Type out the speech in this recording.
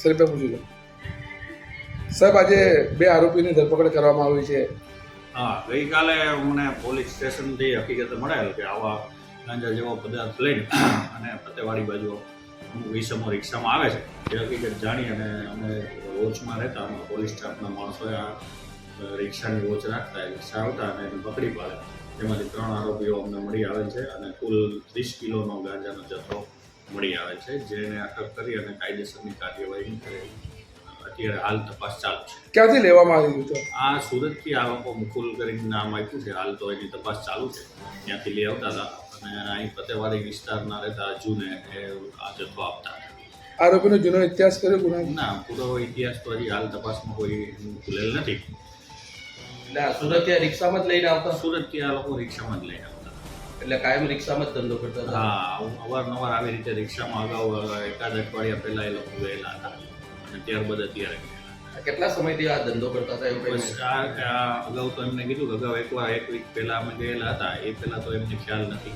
શરીફભાઈ પૂછી લો સાહેબ, આજે બે આરોપીની ધરપકડ કરવામાં આવી છે. હા, ગઈકાલે મને પોલીસ સ્ટેશનથી હકીકત મળેલ કે આવા ગાંજા જેવો પદાર્થ લઈને અને ફતેવાડી બાજુ અમુક વિષમો રિક્ષામાં આવે છે. એ હકીકત જાણી અને અમે વોચમાં રહેતા. અમે પોલીસ સ્ટાફના માણસોએ આ રિક્ષાની વોચ રાખતા રિક્ષા આવતા અને એને પકડી પાડે. તેમાંથી ત્રણ આરોપીઓ અમને મળી આવે છે અને કુલ ત્રીસ કિલોનો ગાંજાનો જથ્થો મળી આવે છે જેને અટક કરી અને કાયદેસરની કાર્યવાહી અત્યારે હાલ તપાસ ચાલુ છે. ક્યાંથી લેવામાં આવી હતું આ સુરતથી આ લોકો મુકુલ કરીને નામ આપ્યું છે. હાલ તો એની તપાસ ચાલુ છે. ત્યાંથી લઈ આવતા હતા. અને અહીં ફતેવાડી વિસ્તારના રહેતા અજુને એ આ જથ્થો આપતા આરોપીનો જૂનો ઇતિહાસ કર્યો ગુના? ના પૂરો ઇતિહાસ તો હજી હાલ તપાસમાં કોઈ ખુલેલ નથી. એટલે આ સુરત રિક્ષામાં જ લઈને આવતા? સુરતથી આ લોકો રિક્ષામાં જ લઈ આવતા. એટલે કાયમ રિક્ષામાં જ ધંધો કરતા હતા. હા અવારનવાર આવી રીતે રિક્ષામાં અગાઉ એકાદ અઠવાડિયા પહેલા એ લોકો ગયેલા હતા. અને ત્યારબાદ અત્યારે કેટલા સમયથી આ ધંધો કરતા હતા એવું આ અગાઉ તો એમને કીધું કે અગાઉ એકવાર એક વીક પહેલા અમે ગયેલા હતા. એ પહેલા તો એમને ખ્યાલ નથી.